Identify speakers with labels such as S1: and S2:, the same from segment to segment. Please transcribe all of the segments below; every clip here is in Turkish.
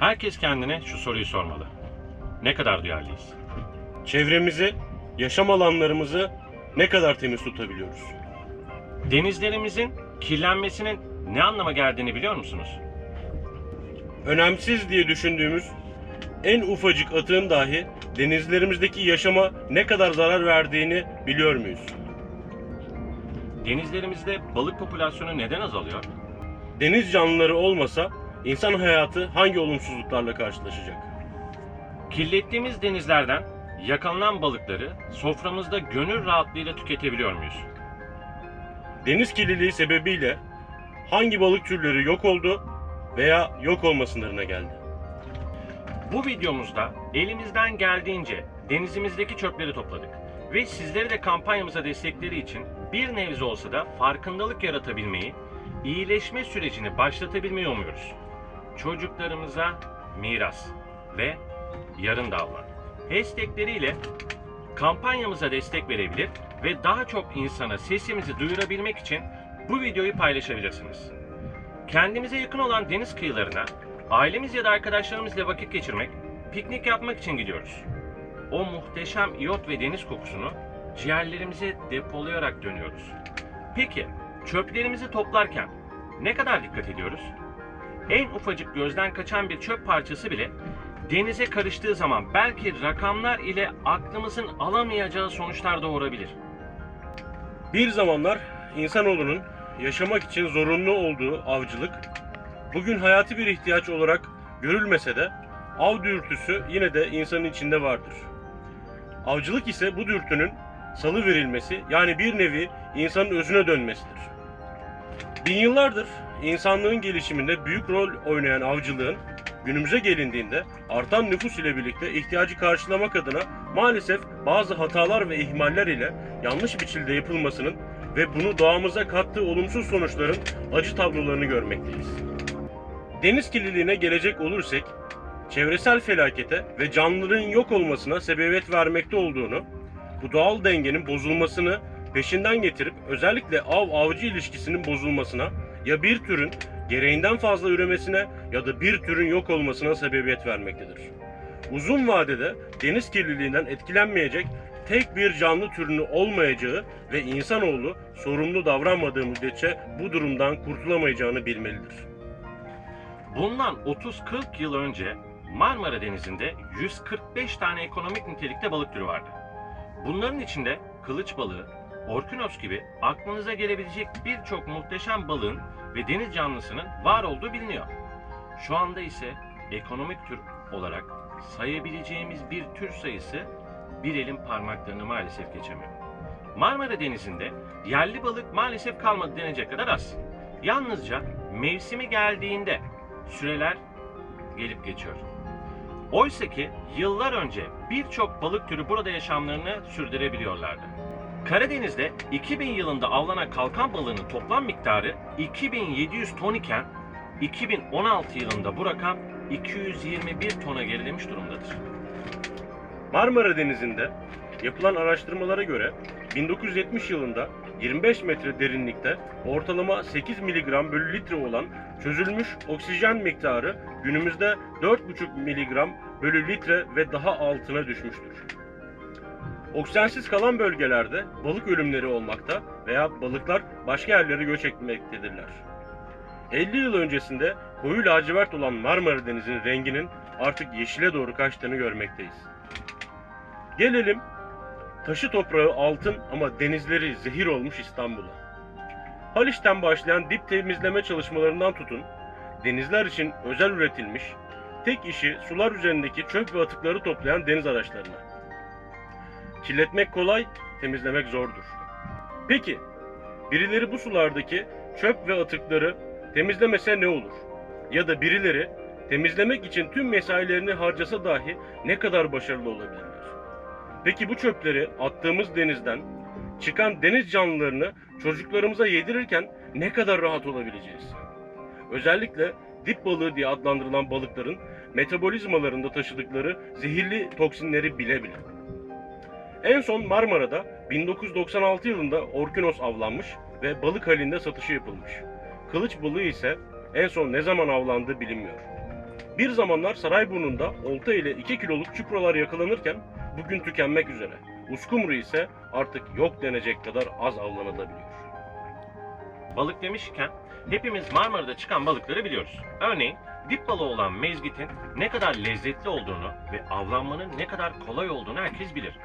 S1: Herkes kendine şu soruyu sormalı. Ne kadar duyarlıyız?
S2: Çevremizi, yaşam alanlarımızı ne kadar temiz tutabiliyoruz?
S1: Denizlerimizin kirlenmesinin ne anlama geldiğini biliyor musunuz?
S2: Önemsiz diye düşündüğümüz en ufacık atığın dahi denizlerimizdeki yaşama ne kadar zarar verdiğini biliyor muyuz?
S1: Denizlerimizde balık popülasyonu neden azalıyor?
S2: Deniz canlıları olmasa insan hayatı hangi olumsuzluklarla karşılaşacak?
S1: Kirlettiğimiz denizlerden yakalanan balıkları soframızda gönül rahatlığıyla tüketebiliyor muyuz?
S2: Deniz kirliliği sebebiyle hangi balık türleri yok oldu veya yok olma sınırına geldi?
S1: Bu videomuzda elimizden geldiğince denizimizdeki çöpleri topladık ve sizleri de kampanyamıza destekleri için bir nebze olsa da farkındalık yaratabilmeyi, iyileşme sürecini başlatabilmeyi umuyoruz. Çocuklarımıza miras ve yarın davlan. Hashtagleriyle kampanyamıza destek verebilir ve daha çok insana sesimizi duyurabilmek için bu videoyu paylaşabilirsiniz. Kendimize yakın olan deniz kıyılarına ailemiz ya da arkadaşlarımızla vakit geçirmek, piknik yapmak için gidiyoruz. O muhteşem iyot ve deniz kokusunu ciğerlerimize depolayarak dönüyoruz. Peki çöplerimizi toplarken ne kadar dikkat ediyoruz? En ufacık gözden kaçan bir çöp parçası bile denize karıştığı zaman belki rakamlar ile aklımızın alamayacağı sonuçlar doğurabilir.
S2: Bir zamanlar insanoğlunun yaşamak için zorunlu olduğu avcılık bugün hayati bir ihtiyaç olarak görülmese de av dürtüsü yine de insanın içinde vardır. Avcılık ise bu dürtünün salı verilmesi yani bir nevi insanın özüne dönmesidir. Bin yıllardır insanlığın gelişiminde büyük rol oynayan avcılığın günümüze gelindiğinde artan nüfus ile birlikte ihtiyacı karşılamak adına maalesef bazı hatalar ve ihmaller ile yanlış biçimde yapılmasının ve bunu doğamıza kattığı olumsuz sonuçların acı tablolarını görmekteyiz. Deniz kirliliğine gelecek olursak, çevresel felakete ve canlıların yok olmasına sebebiyet vermekte olduğunu, bu doğal dengenin bozulmasını peşinden getirip özellikle av-avcı ilişkisinin bozulmasına ya bir türün gereğinden fazla üremesine ya da bir türün yok olmasına sebebiyet vermektedir. Uzun vadede deniz kirliliğinden etkilenmeyecek tek bir canlı türünün olmayacağı ve insanoğlu sorumlu davranmadığı müddetçe bu durumdan kurtulamayacağını bilmelidir.
S1: Bundan 30-40 yıl önce Marmara Denizi'nde 145 tane ekonomik nitelikte balık türü vardı. Bunların içinde kılıç balığı, orkinos gibi aklınıza gelebilecek birçok muhteşem balığın ve deniz canlısının var olduğu biliniyor. Şu anda ise ekonomik tür olarak sayabileceğimiz bir tür sayısı bir elin parmaklarını maalesef geçemiyor. Marmara Denizi'nde yerli balık maalesef kalmadı denecek kadar az. Yalnızca mevsimi geldiğinde süreler gelip geçiyor. Oysa ki yıllar önce birçok balık türü burada yaşamlarını sürdürebiliyorlardı. Karadeniz'de 2000 yılında avlanan kalkan balığının toplam miktarı 2700 ton iken 2016 yılında bu rakam 221 tona gerilemiş durumdadır.
S2: Marmara Denizi'nde yapılan araştırmalara göre 1970 yılında 25 metre derinlikte ortalama 8 mg bölü litre olan çözülmüş oksijen miktarı günümüzde 4,5 mg bölü litre ve daha altına düşmüştür. Oksijensiz kalan bölgelerde balık ölümleri olmakta veya balıklar başka yerlere göç etmektedirler. 50 yıl öncesinde koyu lacivert olan Marmara Denizi'nin renginin artık yeşile doğru kaçtığını görmekteyiz. Gelelim taşı toprağı altın ama denizleri zehir olmuş İstanbul'a. Haliç'ten başlayan dip temizleme çalışmalarından tutun, denizler için özel üretilmiş, tek işi sular üzerindeki çöp ve atıkları toplayan deniz araçlarına. Kirletmek kolay, temizlemek zordur. Peki, birileri bu sulardaki çöp ve atıkları temizlemese ne olur? Ya da birileri temizlemek için tüm mesailerini harcasa dahi ne kadar başarılı olabilirler? Peki bu çöpleri attığımız denizden çıkan deniz canlılarını çocuklarımıza yedirirken ne kadar rahat olabileceğiz? Özellikle dip balığı diye adlandırılan balıkların metabolizmalarında taşıdıkları zehirli toksinleri bile bile. En son Marmara'da 1996 yılında orkinos avlanmış ve balık halinde satışı yapılmış. Kılıç balığı ise en son ne zaman avlandığı bilinmiyor. Bir zamanlar Sarayburnu'nda olta ile 2 kiloluk çupralar yakalanırken bugün tükenmek üzere. Uskumru ise artık yok denecek kadar az avlanılabiliyor.
S1: Balık demişken hepimiz Marmara'da çıkan balıkları biliyoruz. Örneğin dip balığı olan mezgitin ne kadar lezzetli olduğunu ve avlanmanın ne kadar kolay olduğunu herkes bilir.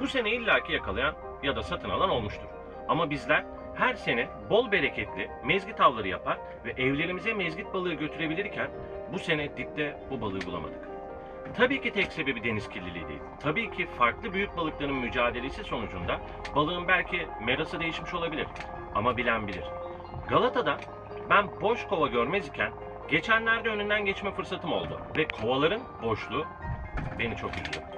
S1: Bu sene illaki yakalayan ya da satın alan olmuştur. Ama bizler her sene bol bereketli mezgit avları yapar ve evlerimize mezgit balığı götürebilirken bu sene dipte bu balığı bulamadık. Tabii ki tek sebebi deniz kirliliği değil. Tabii ki farklı büyük balıkların mücadelesi sonucunda balığın belki merası değişmiş olabilir. Ama bilen bilir. Galata'da ben boş kova görmez iken geçenlerde önünden geçme fırsatım oldu. Ve kovaların boşluğu beni çok üzdü.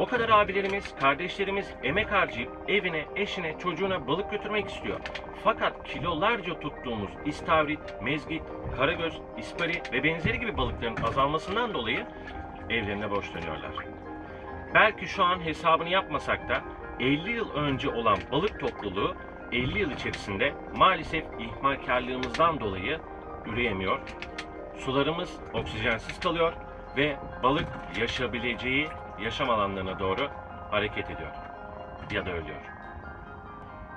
S1: O kadar abilerimiz, kardeşlerimiz emek harcayıp evine, eşine, çocuğuna balık götürmek istiyor. Fakat kilolarca tuttuğumuz istavrit, mezgit, karagöz, ispari ve benzeri gibi balıkların azalmasından dolayı evlerine boş dönüyorlar. Belki şu an hesabını yapmasak da 50 yıl önce olan balık topluluğu 50 yıl içerisinde maalesef ihmalkarlığımızdan dolayı üreyemiyor. Sularımız oksijensiz kalıyor ve balık yaşayabileceği yaşam alanlarına doğru hareket ediyor ya da ölüyor.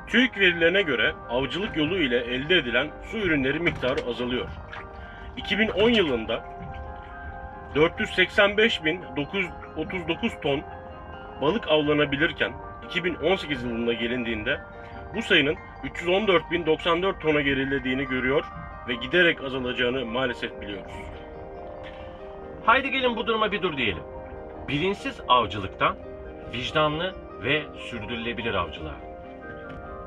S2: TÜİK verilerine göre avcılık yolu ile elde edilen su ürünleri miktarı azalıyor. 2010 yılında 485.939 ton balık avlanabilirken 2018 yılına gelindiğinde bu sayının 314.094 tona gerilediğini görüyor ve giderek azalacağını maalesef biliyoruz.
S1: Haydi gelin bu duruma bir dur diyelim. Bilinçsiz avcılıktan vicdanlı ve sürdürülebilir avcılığa.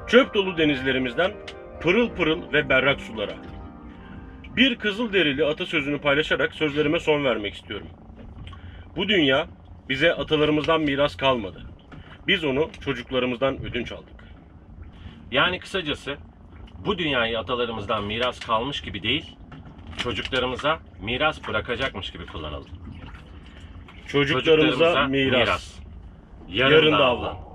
S2: Çöp dolu denizlerimizden pırıl pırıl ve berrak sulara. Bir Kızılderili atasözünü paylaşarak sözlerime son vermek istiyorum. Bu dünya bize atalarımızdan miras kalmadı. Biz onu çocuklarımızdan ödünç aldık.
S1: Yani kısacası bu dünyayı atalarımızdan miras kalmış gibi değil, çocuklarımıza miras bırakacakmış gibi kullanalım.
S2: Çocuklarımıza, miras.
S1: Yarın,
S2: Yarın
S1: da
S2: avlan.